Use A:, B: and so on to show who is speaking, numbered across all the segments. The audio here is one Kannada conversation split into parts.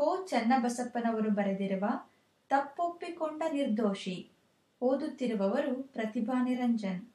A: ಕೋ ಚನ್ನಬಸಪ್ಪನವರು ಬರೆದಿರುವ ತಪ್ಪೊಪ್ಪಿಕೊಂಡ ನಿರ್ದೋಷಿ ಓದುತ್ತಿರುವವರು ಪ್ರತಿಭಾ ನಿರಂಜನ್.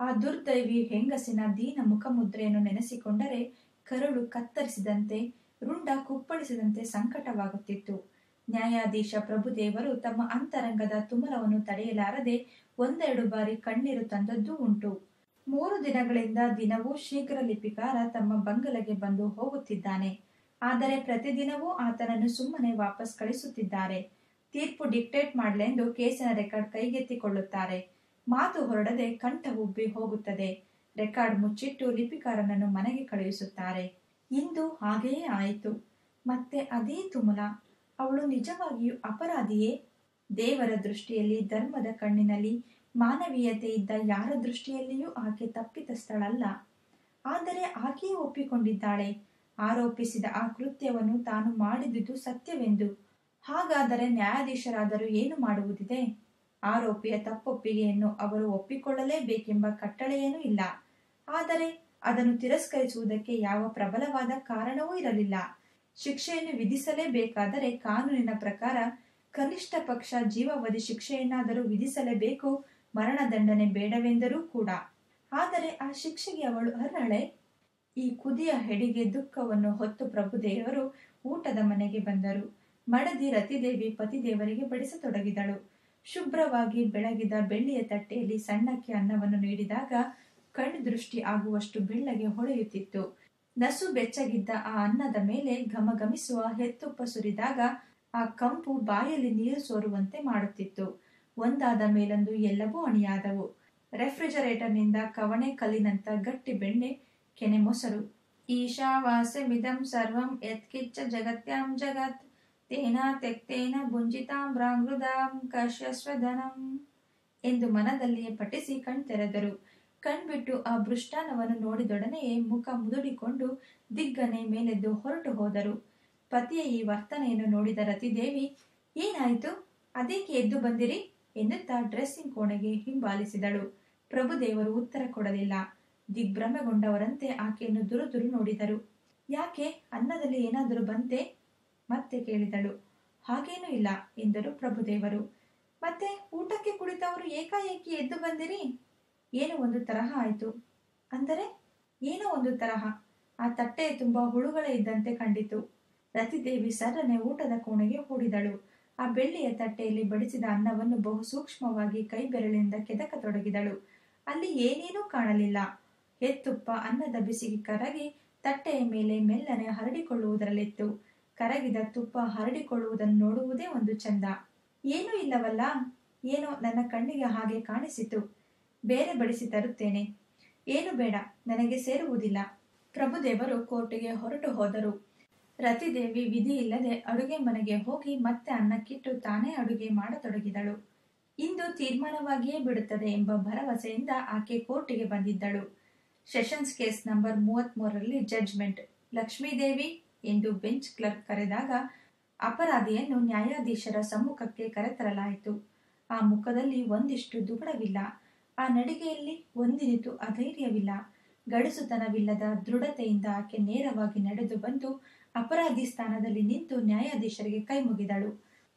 A: ಆ ದುರ್ದೈವಿ ಹೆಂಗಸಿನ ದೀನ ಮುಖಮುದ್ರೆಯನ್ನು ನೆನೆಸಿಕೊಂಡರೆ ಕರುಳು ಕತ್ತರಿಸಿದಂತೆ, ರುಂಡ ಕುಪ್ಪಳಿಸಿದಂತೆ ಸಂಕಟವಾಗುತ್ತಿತ್ತು. ನ್ಯಾಯಾಧೀಶ ಪ್ರಭುದೇವರು ತಮ್ಮ ಅಂತರಂಗದ ತುಮಲವನ್ನು ತಡೆಯಲಾರದೆ ಒಂದೆರಡು ಬಾರಿ ಕಣ್ಣೀರು ತಂದದ್ದು ಉಂಟು. ಮೂರು ದಿನಗಳಿಂದ ದಿನವೂ ಶೀಘ್ರ ಲಿಪಿಕಾರ ತಮ್ಮ ಬಂಗಲೆಗೆ ಬಂದು ಹೋಗುತ್ತಿದ್ದಾನೆ. ಆದರೆ ಪ್ರತಿದಿನವೂ ಆತನನ್ನು ಸುಮ್ಮನೆ ವಾಪಸ್ ಕಳಿಸುತ್ತಿದ್ದಾರೆ. ತೀರ್ಪು ಡಿಕ್ಟೇಟ್ ಮಾಡಲೆಂದು ಕೇಸಿನ ರೆಕಾರ್ಡ್ ಕೈಗೆತ್ತಿಕೊಳ್ಳುತ್ತಾರೆ. ಮಾತು ಹೊರಡದೆ ಕಂಠ ಉಬ್ಬಿ ಹೋಗುತ್ತದೆ. ರೆಕಾರ್ಡ್ ಮುಚ್ಚಿಟ್ಟು ಲಿಪಿಕಾರನನ್ನು ಮನೆಗೆ ಕಳುಹಿಸುತ್ತಾರೆ. ಇಂದು ಹಾಗೆಯೇ ಆಯಿತು. ಮತ್ತೆ ಅದೇ ತುಮುಲ. ಅವಳು ನಿಜವಾಗಿಯೂ ಅಪರಾಧಿಯೇ? ದೇವರ ದೃಷ್ಟಿಯಲ್ಲಿ ಧರ್ಮದ ಕಣ್ಣಿನಲ್ಲಿ ಮಾನವೀಯತೆ ಇದ್ದ ಯಾರ ದೃಷ್ಟಿಯಲ್ಲಿಯೂ ಆಕೆ ತಪ್ಪಿತಸ್ಥಳಲ್ಲ. ಆದರೆ ಆಕೆಯೇ ಒಪ್ಪಿಕೊಂಡಿದ್ದಾಳೆ. ಆರೋಪಿಸಿದ ಆ ಕೃತ್ಯವನ್ನು ತಾನು ಮಾಡಿದುದು ಸತ್ಯವೆಂದು. ಹಾಗಾದರೆ ನ್ಯಾಯಾಧೀಶರಾದರೂ ಏನು ಮಾಡುವುದಿದೆ? ಆರೋಪಿಯ ತಪ್ಪೊಪ್ಪಿಗೆಯನ್ನು ಅವರು ಒಪ್ಪಿಕೊಳ್ಳಲೇಬೇಕೆಂಬ ಕಟ್ಟಳೆಯೇನೂ ಇಲ್ಲ. ಆದರೆ ಅದನ್ನು ತಿರಸ್ಕರಿಸುವುದಕ್ಕೆ ಯಾವ ಪ್ರಬಲವಾದ ಕಾರಣವೂ ಇರಲಿಲ್ಲ. ಶಿಕ್ಷೆಯನ್ನು ವಿಧಿಸಲೇಬೇಕಾದರೆ ಕಾನೂನಿನ ಪ್ರಕಾರ ಕನಿಷ್ಠ ಪಕ್ಷ ಜೀವಾವಧಿ ಶಿಕ್ಷೆಯನ್ನಾದರೂ ವಿಧಿಸಲೇಬೇಕು. ಮರಣದಂಡನೆ ಬೇಡವೆಂದರೂ ಕೂಡ. ಆದರೆ ಆ ಶಿಕ್ಷೆಗೆ ಅವಳು ಅರ್ಹಳೆ? ಈ ಕುದಿಯ ಹೆಡಿಗೆ ದುಃಖವನ್ನು ಹೊತ್ತು ಪ್ರಭುದೇವರು ಊಟದ ಮನೆಗೆ ಬಂದರು. ಮಡದಿ ರತಿದೇವಿ ಪತಿದೇವರಿಗೆ ಬಡಿಸತೊಡಗಿದಳು. ಶುಭ್ರವಾಗಿ ಬೆಳಗಿದ ಬೆಳ್ಳಿಯ ತಟ್ಟೆಯಲ್ಲಿ ಸಣ್ಣಕ್ಕೆ ಅನ್ನವನ್ನು ನೀಡಿದಾಗ ಕಣ್ಣು ದೃಷ್ಟಿ ಆಗುವಷ್ಟು ಬೆಳ್ಳಗೆ ಹೊಳೆಯುತ್ತಿತ್ತು. ನಸು ಬೆಚ್ಚಗಿದ್ದ ಆ ಅನ್ನದ ಮೇಲೆ ಘಮಘಮಿಸುವ ಹೆತ್ತುಪ್ಪ ಸುರಿದಾಗ ಆ ಕಂಪು ಬಾಯಲ್ಲಿ ನೀರು ಸೋರುವಂತೆ ಮಾಡುತ್ತಿತ್ತು. ಒಂದಾದ ಮೇಲೊಂದು ಎಲ್ಲವೂ ಅಣಿಯಾದವು. ರೆಫ್ರಿಜರೇಟರ್ನಿಂದ ಕವಣೆ ಕಲ್ಲಿನಂತ ಗಟ್ಟಿ ಬೆಣ್ಣೆ ಕೆನೆ ಮೊಸರು ಈಶಾವಾಸ್ಯಮಿದಂ ಸರ್ವಂ ಯತ್ಕಿಚ್ಚ ಜಗತ್ಯಾಂ ಜಗತ್. ತೇನ ತೆಕ್ತೇನ ಭುಂಜಿತಾಮ್ರಾಮೃದಾಂ ಕಶ್ಯಸ್ವಧನಂ ಎಂದು ಮನದಲ್ಲಿಯೇ ಪಠಿಸಿ ಕಣ್ತೆರೆದರು. ಕಣ್ಬಿಟ್ಟು ಆ ಭೃಷ್ಟಾನವನ್ನು ನೋಡಿದೊಡನೆಯೇ ಮುಖ ಮುದುಡಿಕೊಂಡು ದಿಗ್ಗನೆ ಮೇಲೆದ್ದು ಹೊರಟು ಹೋದರು. ಪತಿಯ ಈ ವರ್ತನೆಯನ್ನು ನೋಡಿದ ರತಿದೇವಿ, ಏನಾಯಿತು? ಅದೇಕೆ ಎದ್ದು ಬಂದಿರಿ? ಎನ್ನುತ್ತಾ ಡ್ರೆಸ್ಸಿಂಗ್ ಕೋಣೆಗೆ ಹಿಂಬಾಲಿಸಿದಳು. ಪ್ರಭುದೇವರು ಉತ್ತರ ಕೊಡಲಿಲ್ಲ. ದಿಗ್ಭ್ರಮೆಗೊಂಡವರಂತೆ ಆಕೆಯನ್ನು ದುರುದುರು ನೋಡಿದರು. ಯಾಕೆ? ಅನ್ನದಲ್ಲಿ ಏನಾದರೂ ಬಂತೆ? ಮತ್ತೆ ಕೇಳಿದಳು. ಹಾಗೇನೂ ಇಲ್ಲ ಎಂದರು ಪ್ರಭುದೇವರು. ಮತ್ತೆ ಊಟಕ್ಕೆ ಕುಳಿತವರು ಏಕಾಏಕಿ ಎದ್ದು ಬಂದಿರಿ? ಏನೋ ಒಂದು ತರಹ ಆಯಿತು. ಅಂದರೆ? ಏನೋ ಒಂದು ತರಹ. ಆ ತಟ್ಟೆ ತುಂಬಾ ಹುಳುಗಳೇ ಇದ್ದಂತೆ ಕಂಡಿತು. ರತಿದೇವಿ ಸರನೆ ಊಟದ ಕೋಣೆಗೆ ಹೂಡಿದಳು ಆ ಬೆಳ್ಳಿಯ ತಟ್ಟೆಯಲ್ಲಿ ಬಡಿಸಿದ ಅನ್ನವನ್ನು ಬಹು ಸೂಕ್ಷ್ಮವಾಗಿ ಕೈ ಬೆರಳಿನಿಂದ ಕೆದಕತೊಡಗಿದಳು. ಅಲ್ಲಿ ಏನೇನೂ ಕಾಣಲಿಲ್ಲ. ಹೆತ್ತುಪ್ಪ ಅನ್ನದ ಬಿಸಿಗೆ ಕರಗಿ ತಟ್ಟೆಯ ಮೇಲೆ ಮೆಲ್ಲನೆ ಹರಡಿಕೊಳ್ಳುವುದರಲ್ಲಿತ್ತು. ಕರಗಿದ ತುಪ್ಪ ಹರಡಿಕೊಳ್ಳುವುದನ್ನು ನೋಡುವುದೇ ಒಂದು ಚಂದ. ಏನೂ ಇಲ್ಲವಲ್ಲ? ಏನೋ ನನ್ನ ಕಣ್ಣಿಗೆ ಹಾಗೆ ಕಾಣಿಸಿತು. ಬೇರೆ ಬಡಿಸಿ ತರುತ್ತೇನೆ. ಏನು ಬೇಡ, ನನಗೆ ಸೇರುವುದಿಲ್ಲ. ಪ್ರಭುದೇವರು ಕೋರ್ಟಿಗೆ ಹೊರಟು ಹೋದರು. ರತಿದೇವಿ ವಿಧಿ ಇಲ್ಲದೆ ಅಡುಗೆ ಮನೆಗೆ ಹೋಗಿ ಮತ್ತೆ ಅನ್ನಕ್ಕಿಟ್ಟು ತಾನೇ ಅಡುಗೆ ಮಾಡತೊಡಗಿದಳು. ಇಂದು ತೀರ್ಮಾನವಾಗಿಯೇ ಬಿಡುತ್ತದೆ ಎಂಬ ಭರವಸೆಯಿಂದ ಆಕೆ ಕೋರ್ಟಿಗೆ ಬಂದಿದ್ದಳು. ಸೆಷನ್ಸ್ ಕೇಸ್ ನಂಬರ್ ಮೂವತ್ಮೂರರಲ್ಲಿ ಜಡ್ಜ್ಮೆಂಟ್ ಲಕ್ಷ್ಮೀದೇವಿ ಎಂದು ಬೆಂಚ್ ಕ್ಲರ್ಕ್ ಕರೆದಾಗ ಅಪರಾಧಿಯನ್ನು ನ್ಯಾಯಾಧೀಶರ ಸಮ್ಮುಖಕ್ಕೆ ಕರೆತರಲಾಯಿತು. ಆ ಮುಖದಲ್ಲಿ ಒಂದಿಷ್ಟು ದುಗುಡವಿಲ್ಲ ಆ ನಡಿಗೆಯಲ್ಲಿ ಒಂದಿನಿತು ಅಧೈರ್ಯವಿಲ್ಲ. ಗಡಿಸುತನವಿಲ್ಲದ ದೃಢತೆಯಿಂದ ಆಕೆ ನೇರವಾಗಿ ನಡೆದು ಬಂದು ಅಪರಾಧಿ ಸ್ಥಾನದಲ್ಲಿ ನಿಂತು ನ್ಯಾಯಾಧೀಶರಿಗೆ ಕೈ ಮುಗಿದಳು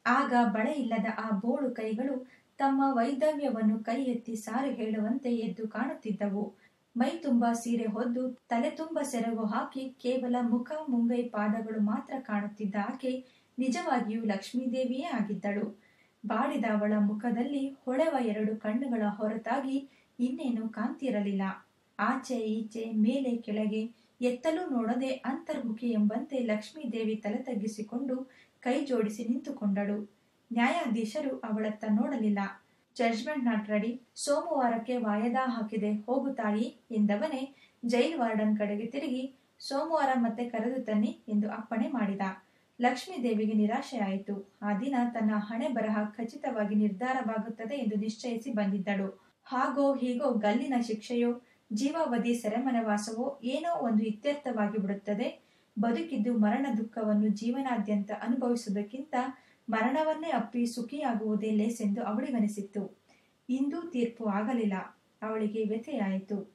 A: ಆಗ ಬಳೆ ಇಲ್ಲದ ಆ ಬೋಳು ಕೈಗಳು ತಮ್ಮ ವೈದವ್ಯವನ್ನು ಕೈ ಎತ್ತಿ ಸಾರು ಹೇಳುವಂತೆ ಎದ್ದು ಕಾಣುತ್ತಿದ್ದವು. ಮೈ ತುಂಬ ಸೀರೆ ಹೊದ್ದು ತಲೆ ತುಂಬ ಸೆರಗು ಹಾಕಿ ಕೇವಲ ಮುಖ, ಮುಂಗೈ ಪಾದಗಳು ಮಾತ್ರ ಕಾಣುತ್ತಿದ್ದ ಆಕೆ ನಿಜವಾಗಿಯೂ ಲಕ್ಷ್ಮೀದೇವಿಯೇ ಆಗಿದ್ದಳು. ಬಾಡಿದ ಅವಳ ಮುಖದಲ್ಲಿ ಹೊಳೆವ ಎರಡು ಕಣ್ಣುಗಳ ಹೊರತಾಗಿ ಇನ್ನೇನು ಕಾಂತಿರಲಿಲ್ಲ ಆಚೆ ಈಚೆ ಮೇಲೆ ಕೆಳಗೆ ಎತ್ತಲೂ ನೋಡದೆ ಅಂತರ್ಮುಖಿ ಎಂಬಂತೆ ಲಕ್ಷ್ಮೀದೇವಿ ತಲೆ ತಗ್ಗಿಸಿಕೊಂಡು ಕೈ ಜೋಡಿಸಿ ನಿಂತುಕೊಂಡಳು. ನ್ಯಾಯಾಧೀಶರು ಅವಳತ್ತ ನೋಡಲಿಲ್ಲ. ಜಡ್ಜ್ಮೆಂಟ್ ನಾಟ್ ರೆಡಿ ಸೋಮವಾರಕ್ಕೆ ವಾಯದಾ ಹಾಕಿದೆ. ಹೋಗು ತಾಯಿ ಎಂದವನೇ ಜೈಲ್ ವಾರ್ಡನ್ ಕಡೆಗೆ ತಿರುಗಿ ಸೋಮವಾರ ಮತ್ತೆ ಕರೆದು ತನ್ನಿ ಎಂದು ಅಪ್ಪಣೆ ಮಾಡಿದ. ಲಕ್ಷ್ಮೀದೇವಿಗೆ ನಿರಾಶೆಯಾಯಿತು ಆ ದಿನ ತನ್ನ ಹಣೆ ಬರಹ ಖಚಿತವಾಗಿ ನಿರ್ಧಾರವಾಗುತ್ತದೆ ಎಂದು ನಿಶ್ಚಯಿಸಿ ಬಂದಿದ್ದಳು. ಹಾಗೋ ಹೀಗೋ ಗಲ್ಲಿನ ಶಿಕ್ಷೆಯೋ, ಜೀವಾವಧಿ ಸೆರೆಮನವಾಸವೋ ಏನೋ ಒಂದು ಇತ್ಯರ್ಥವಾಗಿ ಬಿಡುತ್ತದೆ. ಬದುಕಿದ್ದು ಮರಣ ದುಃಖವನ್ನು ಜೀವನಾದ್ಯಂತ ಅನುಭವಿಸುವುದಕ್ಕಿಂತ ಮರಣವನ್ನೇ ಅಪ್ಪಿ ಸುಖಿಯಾಗುವುದೇ ಲೇಸೆಂದು ಅವಳಿಗನಿಸಿತ್ತು. ಇಂದು ತೀರ್ಪು ಆಗಲಿಲ್ಲ. ಅವಳಿಗೆ ವ್ಯಥೆಯಾಯಿತು.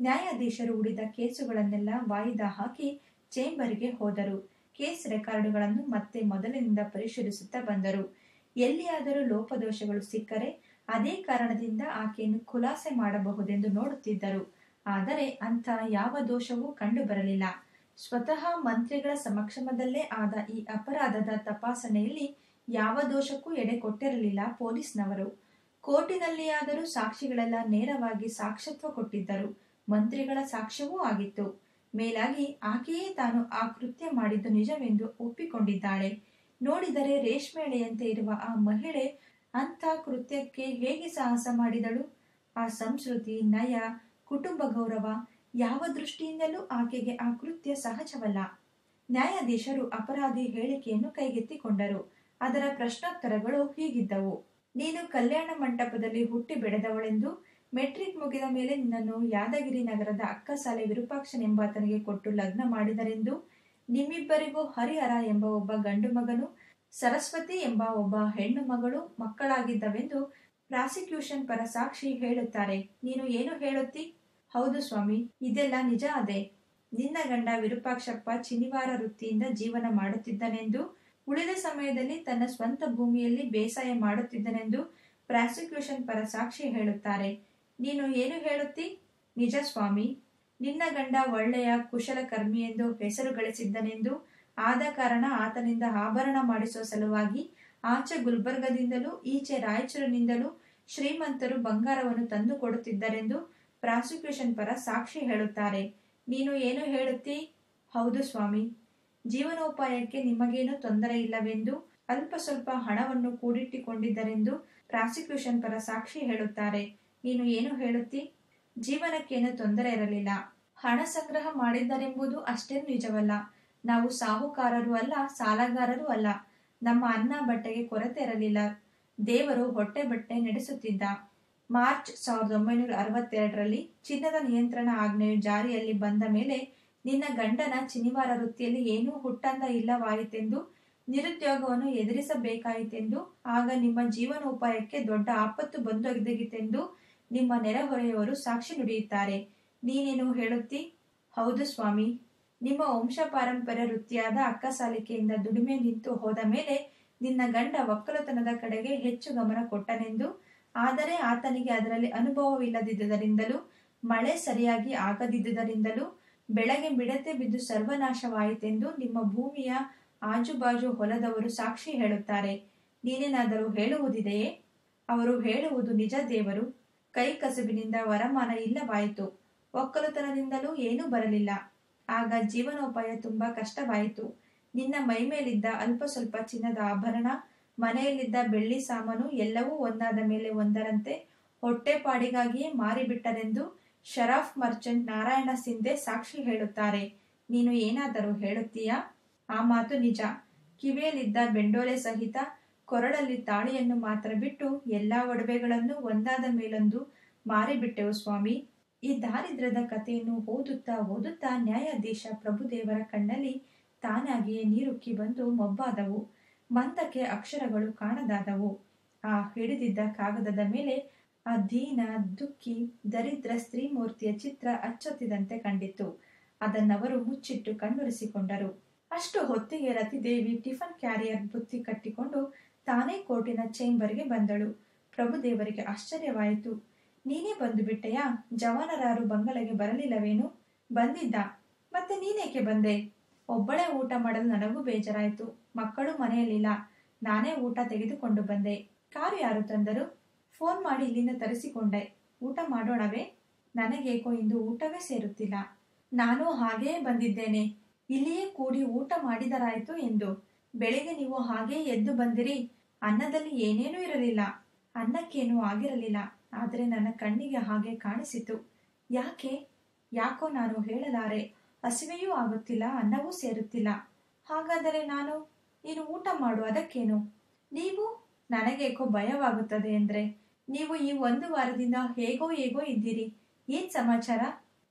A: ನ್ಯಾಯಾಧೀಶರು ಉಳಿದ ಕೇಸುಗಳನ್ನೆಲ್ಲ ವಾಯಿದಾ ಹಾಕಿ ಚೇಂಬರ್ಗೆ ಹೋದರು. ಕೇಸ್ ರೆಕಾರ್ಡ್ಗಳನ್ನು ಮತ್ತೆ ಮೊದಲಿನಿಂದ ಪರಿಶೀಲಿಸುತ್ತಾ ಬಂದರು. ಎಲ್ಲಿಯಾದರೂ ಲೋಪದೋಷಗಳು ಸಿಕ್ಕರೆ ಅದೇ ಕಾರಣದಿಂದ ಆಕೆಯನ್ನು ಖುಲಾಸೆ ಮಾಡಬಹುದೆಂದು ನೋಡುತ್ತಿದ್ದರು. ಆದರೆ ಅಂಥ ಯಾವ ದೋಷವೂ ಕಂಡುಬರಲಿಲ್ಲ. ಸ್ವತಃ ಮಂತ್ರಿಗಳ ಸಮಕ್ಷಮದಲ್ಲೇ ಆದ ಈ ಅಪರಾಧದ ತಪಾಸಣೆಯಲ್ಲಿ ಯಾವ ದೋಷಕ್ಕೂ ಎಡೆ ಕೊಟ್ಟಿರಲಿಲ್ಲ ಪೊಲೀಸ್ನವರು. ಕೋರ್ಟಿನಲ್ಲಿಯಾದರೂ ಸಾಕ್ಷಿಗಳೆಲ್ಲ ನೇರವಾಗಿ ಸಾಕ್ಷ್ಯತ್ವ ಕೊಟ್ಟಿದ್ದರು. ಮಂತ್ರಿಗಳ ಸಾಕ್ಷ್ಯವೂ ಆಗಿತ್ತು. ಮೇಲಾಗಿ ಆಕೆಯೇ ತಾನು ಆ ಕೃತ್ಯ ಮಾಡಿದ್ದು ನಿಜವೆಂದು ಒಪ್ಪಿಕೊಂಡಿದ್ದಾಳೆ. ನೋಡಿದರೆ ರೇಷ್ಮೆಳೆಯಂತೆ ಇರುವ ಆ ಮಹಿಳೆ ಅಂಥ ಕೃತ್ಯಕ್ಕೆ ಹೇಗೆ ಸಾಹಸ ಮಾಡಿದಳು? ಆ ಸಂಸ್ಕೃತಿ, ನಯ, ಕುಟುಂಬ ಗೌರವ ಯಾವ ದೃಷ್ಟಿಯಿಂದಲೂ ಆಕೆಗೆ ಆ ಕೃತ್ಯ ಸಹಜವಲ್ಲ. ನ್ಯಾಯಾಧೀಶರು ಅಪರಾಧಿ ಹೇಳಿಕೆಯನ್ನು ಕೈಗೆತ್ತಿಕೊಂಡರು. ಅದರ ಪ್ರಶ್ನೋತ್ತರಗಳು ಹೀಗಿದ್ದವು. ನೀನು ಕಲ್ಯಾಣ ಮಂಟಪದಲ್ಲಿ ಹುಟ್ಟಿ ಬೆಳೆದವಳೆಂದು ಮೆಟ್ರಿಕ್ ಮುಗಿದ ಮೇಲೆ ನಿನ್ನನ್ನು ಯಾದಗಿರಿ ನಗರದ ಅಕ್ಕಸಾಲೆ ವಿರೂಪಾಕ್ಷನೆಂಬಾತನಿಗೆ ಕೊಟ್ಟು ಲಗ್ನ ಮಾಡಿದರೆಂದು ನಿಮ್ಮಿಬ್ಬರಿಗೂ ಹರಿಹರ ಎಂಬ ಒಬ್ಬ ಗಂಡು ಮಗನು, ಸರಸ್ವತಿ ಎಂಬ ಒಬ್ಬ ಹೆಣ್ಣು ಮಗಳು, ಮಕ್ಕಳಾಗಿದ್ದವೆಂದು ಪ್ರಾಸಿಕ್ಯೂಷನ್ ಪರ ಸಾಕ್ಷಿ ಹೇಳುತ್ತಾರೆ. ನೀನು ಏನು ಹೇಳುತ್ತಿ? ಹೌದು ಸ್ವಾಮಿ, ಇದೆಲ್ಲ ನಿಜ ಅದೇ. ನಿನ್ನ ಗಂಡ ವಿರೂಪಾಕ್ಷಪ್ಪ ಚಿನಿವಾರ ವೃತ್ತಿಯಿಂದ ಜೀವನ ಮಾಡುತ್ತಿದ್ದನೆಂದು ಉಳಿದ ಸಮಯದಲ್ಲಿ ತನ್ನ ಸ್ವಂತ ಭೂಮಿಯಲ್ಲಿ ಬೇಸಾಯ ಮಾಡುತ್ತಿದ್ದನೆಂದು ಪ್ರಾಸಿಕ್ಯೂಷನ್ ಪರ ಸಾಕ್ಷಿ ಹೇಳುತ್ತಾರೆ. ನೀನು ಏನು ಹೇಳುತ್ತಿ? ನಿಜ ಸ್ವಾಮಿ, ನಿನ್ನ ಗಂಡ ಒಳ್ಳೆಯ ಕುಶಲಕರ್ಮಿ ಎಂದು ಹೆಸರು ಗಳಿಸಿದ್ದನೆಂದು ಆದ ಕಾರಣ ಆತನಿಂದ ಆಭರಣ ಮಾಡಿಸುವ ಸಲುವಾಗಿ ಆಚೆ ಗುಲ್ಬರ್ಗದಿಂದಲೂ ಈಚೆ ರಾಯಚೂರಿನಿಂದಲೂ ಶ್ರೀಮಂತರು ಬಂಗಾರವನ್ನು ತಂದು ಕೊಡುತ್ತಿದ್ದರೆಂದು ಪ್ರಾಸಿಕ್ಯೂಷನ್ ಪರ ಸಾಕ್ಷಿ ಹೇಳುತ್ತಾರೆ. ನೀನು ಏನು ಹೇಳುತ್ತಿ? ಹೌದು ಸ್ವಾಮಿ. ಜೀವನೋಪಾಯಕ್ಕೆ ನಿಮಗೇನು ತೊಂದರೆ ಇಲ್ಲವೆಂದು, ಅಲ್ಪ ಸ್ವಲ್ಪ ಹಣವನ್ನು ಕೂಡಿಟ್ಟುಕೊಂಡಿದ್ದರೆಂದು ಪ್ರಾಸಿಕ್ಯೂಷನ್ ಪರ ಸಾಕ್ಷಿ ಹೇಳುತ್ತಾರೆ. ನೀನು ಏನು ಹೇಳುತ್ತಿ? ಜೀವನಕ್ಕೇನು ತೊಂದರೆ ಇರಲಿಲ್ಲ. ಹಣ ಸಂಗ್ರಹ ಮಾಡಿದ್ದರೆಂಬುದು ಅಷ್ಟೇನು ನಿಜವಲ್ಲ. ನಾವು ಸಾಹುಕಾರರು ಅಲ್ಲ, ಸಾಲಗಾರರು ಅಲ್ಲ. ನಮ್ಮ ಅನ್ನ ಬಟ್ಟೆಗೆ ಕೊರತೆ ಇರಲಿಲ್ಲ. ದೇವರು ಹೊಟ್ಟೆ ಬಟ್ಟೆ ನಡೆಸುತ್ತಿದ್ದ. ಮಾರ್ಚ್ ಸಾವಿರದ ಒಂಬೈನೂರ ಅರವತ್ತೆರಡರಲ್ಲಿ ಚಿನ್ನದ ನಿಯಂತ್ರಣ ಆಜ್ಞೆಯು ಜಾರಿಯಲ್ಲಿ ಬಂದ ಮೇಲೆ ನಿನ್ನ ಗಂಡನ ಚಿನಿವಾರ ವೃತ್ತಿಯಲ್ಲಿ ಏನೂ ಹುಟ್ಟಂದ ಇಲ್ಲವಾಯಿತೆಂದು, ನಿರುದ್ಯೋಗವನ್ನು ಎದುರಿಸಬೇಕಾಯಿತೆಂದು, ಆಗ ನಿಮ್ಮ ಜೀವನೋಪಾಯಕ್ಕೆ ದೊಡ್ಡ ಆಪತ್ತು ಬಂದೊದಗಿತೆಂದು ನಿಮ್ಮ ನೆರೆಹೊರೆಯವರು ಸಾಕ್ಷಿ ನುಡಿಯುತ್ತಾರೆ. ನೀನೇನು ಹೇಳುತ್ತಿ? ಹೌದು ಸ್ವಾಮಿ. ನಿಮ್ಮ ವಂಶ ಪಾರಂಪರ್ಯ ವೃತ್ತಿಯಾದ ಅಕ್ಕಸಾಲಿಕೆಯಿಂದ ದುಡಿಮೆ ನಿಂತು ಹೋದ ಮೇಲೆ ನಿನ್ನ ಗಂಡ ಒಕ್ಕಲುತನದ ಕಡೆಗೆ ಹೆಚ್ಚು ಗಮನ ಕೊಟ್ಟನೆಂದು, ಆದರೆ ಆತನಿಗೆ ಅದರಲ್ಲಿ ಅನುಭವವಿಲ್ಲದಿದ್ದುದರಿಂದಲೂ, ಮಳೆ ಸರಿಯಾಗಿ ಆಗದಿದ್ದುದರಿಂದಲೂ ಬೆಳೆಗೆ ಮಿಡತೆ ಬಿದ್ದು ಸರ್ವನಾಶವಾಯಿತೆಂದು ನಿಮ್ಮ ಭೂಮಿಯ ಆಜುಬಾಜು ಹೊಲದವರು ಸಾಕ್ಷಿ ಹೇಳುತ್ತಾರೆ. ನೀನೇನಾದರೂ ಹೇಳುವುದಿದೆಯೇ? ಅವರು ಹೇಳುವುದು ನಿಜ ದೇವರು. ಕೈ ಕಸುಬಿನಿಂದ ವರಮಾನ ಇಲ್ಲವಾಯಿತು. ಒಕ್ಕಲುತನದಿಂದಲೂ ಏನೂ ಬರಲಿಲ್ಲ. ಆಗ ಜೀವನೋಪಾಯ ತುಂಬಾ ಕಷ್ಟವಾಯಿತು. ನಿನ್ನ ಮೈಮೇಲಿದ್ದ ಅಲ್ಪ ಸ್ವಲ್ಪ ಚಿನ್ನದ ಆಭರಣ, ಮನೆಯಲ್ಲಿದ್ದ ಬೆಳ್ಳಿ ಸಾಮಾನು ಎಲ್ಲವೂ ಒಂದಾದ ಮೇಲೆ ಒಂದರಂತೆ ಹೊಟ್ಟೆಪಾಡಿಗಾಗಿಯೇ ಮಾರಿಬಿಟ್ಟರೆಂದು ಶರಾಫ್ ಮರ್ಚೆಂಟ್ ನಾರಾಯಣ ಸಿಂಧೆ ಸಾಕ್ಷಿ ಹೇಳುತ್ತಾರೆ. ನೀನು ಏನಾದರೂ ಹೇಳುತ್ತೀಯಾ? ಆ ಮಾತು ನಿಜ. ಕಿವಿಯಲ್ಲಿದ್ದ ಬೆಂಡೋಲೆ ಸಹಿತ ಕೊರಳಲ್ಲಿ ತಾಳಿಯನ್ನು ಮಾತ್ರ ಬಿಟ್ಟು ಎಲ್ಲಾ ಒಡವೆಗಳನ್ನು ಒಂದಾದ ಮೇಲೊಂದು ಮಾರಿಬಿಟ್ಟೆವು ಸ್ವಾಮಿ. ಈ ದಾರಿದ್ರ್ಯದ ಕಥೆಯನ್ನು ಓದುತ್ತಾ ಓದುತ್ತಾ ನ್ಯಾಯಾಧೀಶ ಪ್ರಭುದೇವರ ಕಣ್ಣಲ್ಲಿ ತಾನಾಗಿಯೇ ನೀರುಕ್ಕಿ ಬಂದು ಮೊಬ್ಬಾದವು. ಮಂದಕ್ಕೆ ಅಕ್ಷರಗಳು ಕಾಣದಾದವು. ಆ ಹಿಡಿದಿದ್ದ ಕಾಗದದ ಮೇಲೆ ಆ ದೀನ ದುಃಖಿ ದರಿದ್ರ ಸ್ತ್ರೀಮೂರ್ತಿಯ ಚಿತ್ರ ಅಚ್ಚೊತ್ತಿದಂತೆ ಕಂಡಿತು ಅದನ್ನವರು ಮುಚ್ಚಿಟ್ಟು ಕಣ್ಣುರಿಸಿಕೊಂಡರು. ಅಷ್ಟು ಹೊತ್ತಿಗೆ ರತಿದೇವಿ ಟಿಫನ್ ಕ್ಯಾರಿಯರ್ ಬುತ್ತಿ ಕಟ್ಟಿಕೊಂಡು ತಾನೇ ಕೋರ್ಟಿನ ಚೇಂಬರ್ಗೆ ಬಂದಳು. ಪ್ರಭುದೇವರಿಗೆ ಆಶ್ಚರ್ಯವಾಯಿತು. ನೀನೇ ಬಂದು ಬಿಟ್ಟೆಯಾ? ಜವಾನರಾರು ಬಂಗಲೆಗೆ ಬರಲಿಲ್ಲವೇನು? ಬಂದಿದ್ದ. ಮತ್ತೆ ನೀನೇಕೆ ಬಂದೆ? ಒಬ್ಬಳೇ ಊಟ ಮಾಡಲು ನನಗೂ ಬೇಜಾರಾಯಿತು. ಮಕ್ಕಳು ಮನೆಯಲ್ಲಿಲ್ಲ. ನಾನೇ ಊಟ ತೆಗೆದುಕೊಂಡು ಬಂದೆ. ಕಾರು ಯಾರು ತಂದರು? ಫೋನ್ ಮಾಡಿ ಇಲ್ಲಿಂದ ತರಿಸಿಕೊಂಡೆ. ಊಟ ಮಾಡೋಣವೇ? ನನಗೇಕೋ ಇಂದು ಊಟವೇ ಸೇರುತ್ತಿಲ್ಲ. ನಾನು ಹಾಗೇ ಬಂದಿದ್ದೇನೆ. ಇಲ್ಲಿಯೇ ಕೂಡಿ ಊಟ ಮಾಡಿದರಾಯಿತು ಎಂದು. ಬೆಳಿಗ್ಗೆ ನೀವು ಹಾಗೇ ಎದ್ದು ಬಂದಿರಿ. ಅನ್ನದಲ್ಲಿ ಏನೇನೂ ಇರಲಿಲ್ಲ. ಅನ್ನಕ್ಕೇನೂ ಆಗಿರಲಿಲ್ಲ. ಆದರೆ ನನ್ನ ಕಣ್ಣಿಗೆ ಹಾಗೆ ಕಾಣಿಸಿತು. ಯಾಕೆ? ಯಾಕೋ ನಾನು ಹೇಳಲಾರೆ, ಹಸಿವೆಯೂ ಆಗುತ್ತಿಲ್ಲ, ಅನ್ನವೂ ಸೇರುತ್ತಿಲ್ಲ. ಹಾಗಾದರೆ ನಾನು? ನೀನು ಊಟ ಮಾಡು, ಅದಕ್ಕೇನು? ನೀವು? ನನಗೇಕೋ ಭಯವಾಗುತ್ತದೆ ಅಂದ್ರೆ ನೀವು ಈ ಒಂದು ವಾರದಿಂದ ಹೇಗೋ ಹೇಗೋ ಇದ್ದೀರಿ. ಏನ್ ಸಮಾಚಾರ?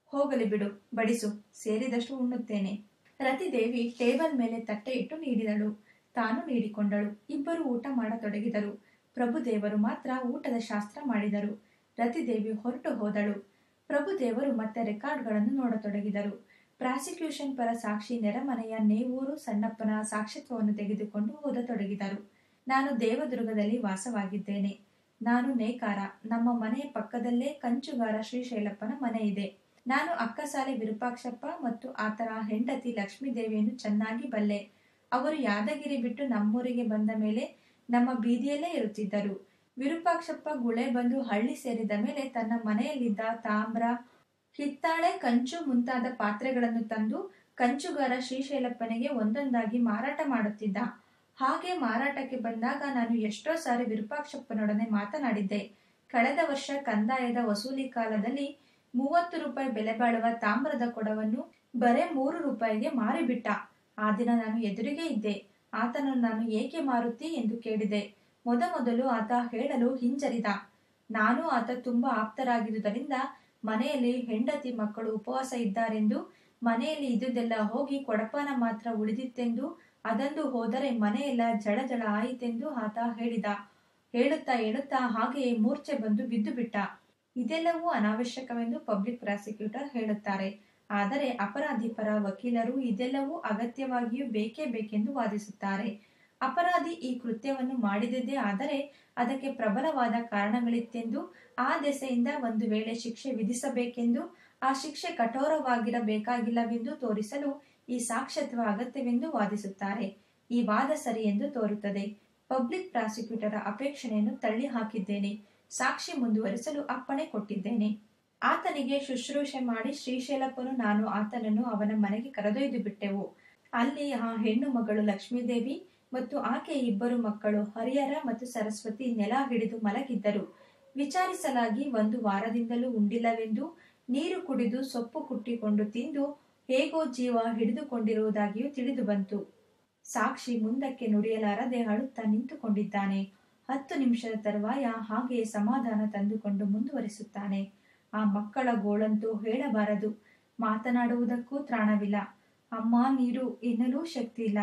A: ಹೋಗಲಿ ಬಿಡು, ಬಡಿಸು, ಸೇರಿದಷ್ಟು ಉಣ್ಣುತ್ತೇನೆ. ರತಿದೇವಿ ಟೇಬಲ್ ಮೇಲೆ ತಟ್ಟೆ ಇಟ್ಟು ನೀಡಿದಳು. ತಾನು ನೀಡಿಕೊಂಡಳು. ಇಬ್ಬರು ಊಟ ಮಾಡತೊಡಗಿದರು. ಪ್ರಭುದೇವರು ಮಾತ್ರ ಊಟದ ಶಾಸ್ತ್ರ ಮಾಡಿದರು. ರತಿದೇವಿ ಹೊರಟು ಹೋದಳು. ಪ್ರಭುದೇವರು ಮತ್ತೆ ರೆಕಾರ್ಡ್ಗಳನ್ನು ನೋಡತೊಡಗಿದರು. ಪ್ರಾಸಿಕ್ಯೂಷನ್ ಪರ ಸಾಕ್ಷಿ ನೆರೆಮನೆಯ ನೇವೂರು ಸಣ್ಣಪ್ಪನ ಸಾಕ್ಷಿತ್ವವನ್ನು ತೆಗೆದುಕೊಂಡು ಓದತೊಡಗಿದರು. ನಾನು ದೇವದುರ್ಗದಲ್ಲಿ ವಾಸವಾಗಿದ್ದೇನೆ. ನಾನು ನೇಕಾರ, ನಮ್ಮ ಮನೆಯ ಪಕ್ಕದಲ್ಲೇ ಕಂಚುಗಾರ ಶ್ರೀಶೈಲಪ್ಪನ ಮನೆ ಇದೆ. ನಾನು ಅಕ್ಕಸಾಲೆ ವಿರೂಪಾಕ್ಷಪ್ಪ ಮತ್ತು ಆತರ ಹೆಂಡತಿ ಲಕ್ಷ್ಮೀದೇವಿಯನ್ನು ಚೆನ್ನಾಗಿ ಬಲ್ಲೆ. ಅವರು ಯಾದಗಿರಿ ಬಿಟ್ಟು ನಮ್ಮೂರಿಗೆ ಬಂದ ಮೇಲೆ ನಮ್ಮ ಬೀದಿಯಲ್ಲೇ ಇರುತ್ತಿದ್ದರು. ವಿರೂಪಾಕ್ಷಪ್ಪ ಗುಳೆ ಬಂದು ಹಳ್ಳಿ ಸೇರಿದ ಮೇಲೆ ತನ್ನ ಮನೆಯಲ್ಲಿದ್ದ ತಾಮ್ರ, ಹಿತ್ತಾಳೆ, ಕಂಚು ಮುಂತಾದ ಪಾತ್ರೆಗಳನ್ನು ತಂದು ಕಂಚುಗಾರ ಶ್ರೀಶೈಲಪ್ಪನಿಗೆ ಒಂದೊಂದಾಗಿ ಮಾರಾಟ ಮಾಡುತ್ತಿದ್ದ. ಹಾಗೆ ಮಾರಾಟಕ್ಕೆ ಬಂದಾಗ ನಾನು ಎಷ್ಟೋ ಸಾರಿ ವಿರೂಪಾಕ್ಷಪ್ಪನೊಡನೆ ಮಾತನಾಡಿದ್ದೆ. ಕಳೆದ ವರ್ಷ ಕಂದಾಯದ ವಸೂಲಿ ಕಾಲದಲ್ಲಿ ಮೂವತ್ತು ರೂಪಾಯಿ ಬೆಲೆ ಬಾಳುವ ತಾಮ್ರದ ಕೊಡವನ್ನು ಬರೇ ಮೂರು ರೂಪಾಯಿಗೆ ಮಾರಿಬಿಟ್ಟ. ಆ ದಿನ ನಾನು ಎದುರಿಗೆ ಇದ್ದೆ. ಆತನನ್ನು ನಾನು ಏಕೆ ಮಾರುತ್ತಿ ಎಂದು ಕೇಳಿದೆ. ಮೊದಮೊದಲು ಆತ ಹೇಳಲು ಹಿಂಜರಿದ. ನಾನು ಆತ ತುಂಬಾ ಆಪ್ತರಾಗಿರುವುದರಿಂದ ಮನೆಯಲ್ಲಿ ಹೆಂಡತಿ ಮಕ್ಕಳು ಉಪವಾಸ ಇದ್ದಾರೆಂದು, ಮನೆಯಲ್ಲಿ ಇದ್ದುದೆಲ್ಲ ಹೋಗಿ ಕೊಡಪಾನ ಮಾತ್ರ ಉಳಿದಿತ್ತೆಂದು ಅದೊಂದು ಹೋದರೆ ಮನೆಯೆಲ್ಲ ಜಳ ಜಳ ಆಯಿತೆಂದು ಆತ ಹೇಳಿದ. ಹೇಳುತ್ತಾ ಹೇಳುತ್ತಾ ಹಾಗೆಯೇ ಮೂರ್ಛೆ ಬಂದು ಬಿದ್ದು ಬಿಟ್ಟ. ಇದೆಲ್ಲವೂ ಅನಾವಶ್ಯಕವೆಂದು ಪಬ್ಲಿಕ್ ಪ್ರಾಸಿಕ್ಯೂಟರ್ ಹೇಳುತ್ತಾರೆ. ಆದರೆ ಅಪರಾಧಿ ಪರ ವಕೀಲರು ಇದೆಲ್ಲವೂ ಅಗತ್ಯವಾಗಿಯೂ ಬೇಕೇ ಬೇಕೆಂದು ವಾದಿಸುತ್ತಾರೆ. ಅಪರಾಧಿ ಈ ಕೃತ್ಯವನ್ನು ಮಾಡಿದದೇ ಆದರೆ ಅದಕ್ಕೆ ಪ್ರಬಲವಾದ ಕಾರಣಗಳಿತ್ತೆಂದು, ಆ ದೆಸೆಯಿಂದ ಒಂದು ವೇಳೆ ಶಿಕ್ಷೆ ವಿಧಿಸಬೇಕೆಂದು, ಆ ಶಿಕ್ಷೆ ಕಠೋರವಾಗಿರಬೇಕಾಗಿಲ್ಲವೆಂದು ತೋರಿಸಲು ಈ ಸಾಕ್ಷ್ಯತ್ವ ಅಗತ್ಯವೆಂದು ವಾದಿಸುತ್ತಾರೆ. ಈ ವಾದ ಸರಿ ಎಂದು ತೋರುತ್ತದೆ. ಪಬ್ಲಿಕ್ ಪ್ರಾಸಿಕ್ಯೂಟರ್ ಅಪೇಕ್ಷಣೆಯನ್ನು ತಳ್ಳಿ ಹಾಕಿದ್ದೇನೆ ಸಾಕ್ಷಿ ಮುಂದುವರಿಸಲು ಅಪ್ಪಣೆ ಕೊಟ್ಟಿದ್ದೇನೆ. ಆತನಿಗೆ ಶುಶ್ರೂಷೆ ಮಾಡಿ ಶ್ರೀಶೈಲಪ್ಪನು ನಾನು ಆತನನ್ನು ಅವನ ಮನೆಗೆ ಕರೆದೊಯ್ದು ಬಿಟ್ಟೆವು. ಅಲ್ಲಿ ಆ ಹೆಣ್ಣು ಮಗಳು ಲಕ್ಷ್ಮೀದೇವಿ ಮತ್ತು ಆಕೆಯ ಇಬ್ಬರು ಮಕ್ಕಳು ಹರಿಹರ ಮತ್ತು ಸರಸ್ವತಿ ನೆಲ ಹಿಡಿದು ಮಲಗಿದ್ದರು. ವಿಚಾರಿಸಲಾಗಿ ಒಂದು ವಾರದಿಂದಲೂ ಉಂಡಿಲ್ಲವೆಂದು ನೀರು ಕುಡಿದು ಸೊಪ್ಪು ಕುಟ್ಟಿಕೊಂಡು ತಿಂದು ಹೇಗೋ ಜೀವ ಹಿಡಿದುಕೊಂಡಿರುವುದಾಗಿಯೂ ತಿಳಿದು ಬಂತು ಸಾಕ್ಷಿ ಮುಂದಕ್ಕೆ ನುಡಿಯಲಾರದೆ ಅಳುತ್ತಾ ನಿಂತುಕೊಂಡಿದ್ದಾನೆ. ಹತ್ತು ನಿಮಿಷದ ತರುವಾಯ ಹಾಗೆಯೇ ಸಮಾಧಾನ ತಂದುಕೊಂಡು ಮುಂದುವರಿಸುತ್ತಾನೆ. ಆ ಮಕ್ಕಳ ಗೋಳಂತೂ ಹೇಳಬಾರದು. ಮಾತನಾಡುವುದಕ್ಕೂ ತ್ರಾಣವಿಲ್ಲ. ಅಮ್ಮ, ನೀರು ಎನ್ನಲೂ ಶಕ್ತಿ ಇಲ್ಲ.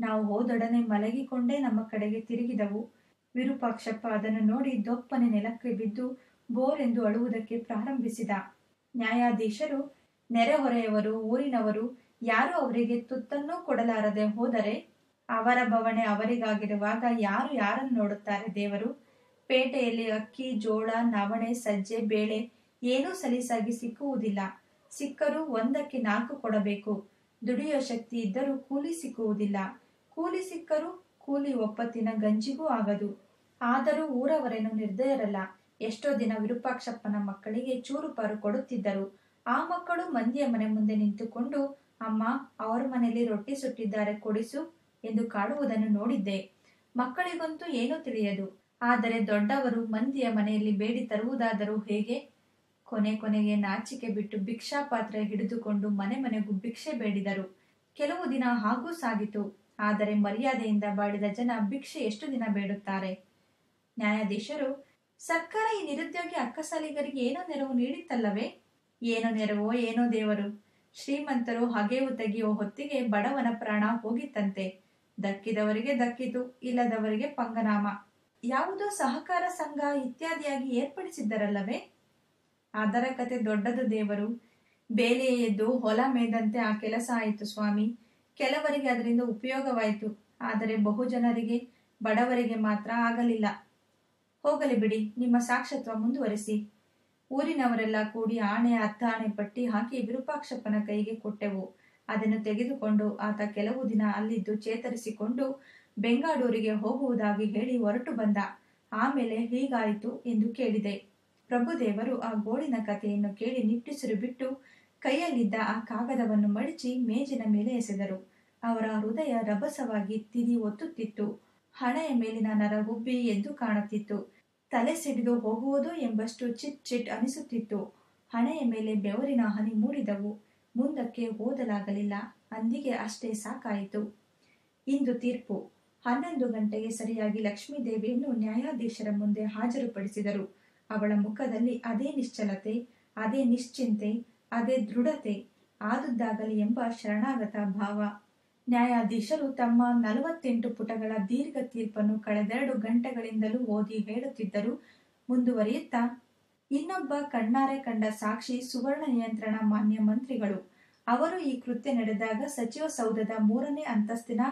A: ನಾವು ಹೋದೊಡನೆ ಮಲಗಿಕೊಂಡೇ ನಮ್ಮ ಕಡೆಗೆ ತಿರುಗಿದವು. ವಿರೂಪಾಕ್ಷಪ್ಪ ಅದನ್ನು ನೋಡಿ ದೊಪ್ಪನೆ ನೆಲಕ್ಕೆ ಬಿದ್ದು ಬೋರೆಂದು ಅಳುವುದಕ್ಕೆ ಪ್ರಾರಂಭಿಸಿದ. ನ್ಯಾಯಾಧೀಶರು ನೆರೆಹೊರೆಯವರು, ಊರಿನವರು ಯಾರು ಅವರಿಗೆ ತುತ್ತನ್ನೂ ಕೊಡಲಾರದೆ ಹೋದರೆ ಅವರ ಭವಣೆ ಅವರಿಗಾಗಿರುವಾಗ ಯಾರು ಯಾರನ್ನು ನೋಡುತ್ತಾರೆ ದೇವರು? ಪೇಟೆಯಲ್ಲಿ ಅಕ್ಕಿ, ಜೋಳ, ನವಣೆ, ಸಜ್ಜೆ, ಬೇಳೆ ಏನೂ ಸಲೀಸಾಗಿ ಸಿಕ್ಕುವುದಿಲ್ಲ. ಸಿಕ್ಕರೂ ಒಂದಕ್ಕೆ ನಾಲ್ಕು ಕೊಡಬೇಕು. ದುಡಿಯೋ ಶಕ್ತಿ ಇದ್ದರೂ ಕೂಲಿ ಸಿಕ್ಕುವುದಿಲ್ಲ. ಕೂಲಿ ಸಿಕ್ಕರೂ ಕೂಲಿ ಒಪ್ಪತ್ತಿನ ಗಂಜಿಗೂ ಆಗದು. ಆದರೂ ಊರವರೇನು ನಿರ್ದಯರಲ್ಲ. ಎಷ್ಟೋ ದಿನ ವಿರೂಪಾಕ್ಷಪ್ಪನ ಮಕ್ಕಳಿಗೆ ಚೂರು ಪಾರು ಕೊಡುತ್ತಿದ್ದರು. ಆ ಮಕ್ಕಳು ಮಂದಿಯ ಮನೆ ಮುಂದೆ ನಿಂತುಕೊಂಡು, ಅಮ್ಮ, ಅವರ ಮನೆಯಲ್ಲಿ ರೊಟ್ಟಿ ಸುಟ್ಟಿದ್ದಾರೆ, ಕೊಡಿಸು ಎಂದು ಕಾಡುವುದನ್ನು ನೋಡಿದ್ದೆ. ಮಕ್ಕಳಿಗಂತೂ ಏನೂ ತಿಳಿಯದು. ಆದರೆ ದೊಡ್ಡವರು ಮಂದಿಯ ಮನೆಯಲ್ಲಿ ಬೇಡಿ ತರುವುದಾದರೂ ಹೇಗೆ? ಕೊನೆ ಕೊನೆಗೆ ನಾಚಿಕೆ ಬಿಟ್ಟು ಭಿಕ್ಷಾ ಪಾತ್ರೆ ಹಿಡಿದುಕೊಂಡು ಮನೆ ಮನೆಗೂ ಭಿಕ್ಷೆ ಬೇಡಿದರು. ಕೆಲವು ದಿನ ಹಾಗೂ ಸಾಗಿತು. ಆದರೆ ಮರ್ಯಾದೆಯಿಂದ ಬಾಡಿದ ಜನ ಭಿಕ್ಷೆ ಎಷ್ಟು ದಿನ ಬೇಡುತ್ತಾರೆ? ನ್ಯಾಯಾಧೀಶರು, ಸರ್ಕಾರ ಈ ನಿರುದ್ಯೋಗಿ ಅಕ್ಕಸಾಲಿಗರಿಗೆ ಏನೋ ನೆರವು ನೀಡಿತ್ತಲ್ಲವೇ? ಏನೋ ನೆರವೋ ಏನೋ ದೇವರು. ಶ್ರೀಮಂತರು ಹಗೆವು ತೆಗೆಯುವ ಹೊತ್ತಿಗೆ ಬಡವನ ಪ್ರಾಣ ಹೋಗಿತ್ತಂತೆ. ದಕ್ಕಿದವರಿಗೆ ದಕ್ಕಿತು, ಇಲ್ಲದವರಿಗೆ ಪಂಗನಾಮ. ಯಾವುದೋ ಸಹಕಾರ ಸಂಘ ಇತ್ಯಾದಿಯಾಗಿ ಏರ್ಪಡಿಸಿದ್ದರಲ್ಲವೇ? ಅದರ ಕತೆ ದೊಡ್ಡದು ದೇವರು. ಬೇಲೆ ಎದ್ದು ಹೊಲ ಮೇದಂತೆ ಆ ಕೆಲಸ ಆಯಿತು ಸ್ವಾಮಿ. ಕೆಲವರಿಗೆ ಅದರಿಂದ ಉಪಯೋಗವಾಯಿತು. ಆದರೆ ಬಹುಜನರಿಗೆ ಬಡವರಿಗೆ ಮಾತ್ರ ಆಗಲಿಲ್ಲ. ಹೋಗಲಿ ಬಿಡಿ, ನಿಮ್ಮ ಸಾಕ್ಷತ್ವ ಮುಂದುವರಿಸಿ. ಊರಿನವರೆಲ್ಲ ಕೂಡಿ ಆಣೆ, ಅತ್ತಾಣೆ ಪಟ್ಟಿ ಹಾಕಿ ವಿರೂಪಾಕ್ಷಪ್ಪನ ಕೈಗೆ ಕೊಟ್ಟೆವು. ಅದನ್ನು ತೆಗೆದುಕೊಂಡು ಆತ ಕೆಲವು ದಿನ ಅಲ್ಲಿದ್ದು ಚೇತರಿಸಿಕೊಂಡು ಬೆಂಗಳೂರಿಗೆ ಹೋಗುವುದಾಗಿ ಹೇಳಿ ಹೊರಟು ಬಂದ. ಆಮೇಲೆ ಹೀಗಾಯಿತು ಎಂದು ಕೇಳಿದೆ. ಪ್ರಭುದೇವರು ಆ ಗೋಳಿನ ಕಥೆಯನ್ನು ಕೇಳಿ ನಿಟ್ಟುಸಿರು ಬಿಟ್ಟು ಕೈಯಲ್ಲಿದ್ದ ಆ ಕಾಗದವನ್ನು ಮಡಚಿ ಮೇಜಿನ ಮೇಲೆ ಎಸೆದರು. ಅವರ ಹೃದಯ ರಭಸವಾಗಿ ತಿದಿ ಒತ್ತುತ್ತಿತ್ತು. ಹಣೆಯ ಮೇಲಿನ ನರ ಉಬ್ಬಿ ಎದ್ದು ಕಾಣುತ್ತಿತ್ತು. ತಲೆ ಸಿಡಿದು ಹೋಗುವುದು ಎಂಬಷ್ಟು ಚಿಟ್ ಚಿಟ್ ಅನಿಸುತ್ತಿತ್ತು. ಹಣೆಯ ಮೇಲೆ ಬೆವರಿನ ಹನಿ ಮೂಡಿದವು. ಮುಂದಕ್ಕೆ ಓದಲಾಗಲಿಲ್ಲ ಅಂದಿಗೆ ಅಷ್ಟೇ ಸಾಕಾಯಿತು. ಇಂದು ತೀರ್ಪು. ಹನ್ನೊಂದು ಗಂಟೆಗೆ ಸರಿಯಾಗಿ ಲಕ್ಷ್ಮೀದೇವಿಯನ್ನು ನ್ಯಾಯಾಧೀಶರ ಮುಂದೆ ಹಾಜರುಪಡಿಸಿದರು. ಅವಳ ಮುಖದಲ್ಲಿ ಅದೇ ನಿಶ್ಚಲತೆ, ಅದೇ ನಿಶ್ಚಿಂತೆ, ಅದೇ ದೃಢತೆ, ಆದುದ್ದಾಗಲಿ ಎಂಬ ಶರಣಾಗತ ಭಾವ. ನ್ಯಾಯಾಧೀಶರು ತಮ್ಮ ನಲವತ್ತೆಂಟು ಪುಟಗಳ ದೀರ್ಘ ತೀರ್ಪನ್ನು ಕಳೆದೆರಡು ಗಂಟೆಗಳಿಂದಲೂ ಓದಿ ಹೇಳುತ್ತಿದ್ದರು. ಮುಂದುವರಿಯುತ್ತಾ, ಇನ್ನೊಬ್ಬ ಕಣ್ಣಾರೆ ಕಂಡ ಸಾಕ್ಷಿ ಸುವರ್ಣ ನಿಯಂತ್ರಣ ಮಾನ್ಯ ಮಂತ್ರಿಗಳು. ಅವರು ಈ ಕೃತ್ಯ ನಡೆದಾಗ ಸಚಿವ ಸೌಧದ ಮೂರನೇ ಅಂತಸ್ತಿನ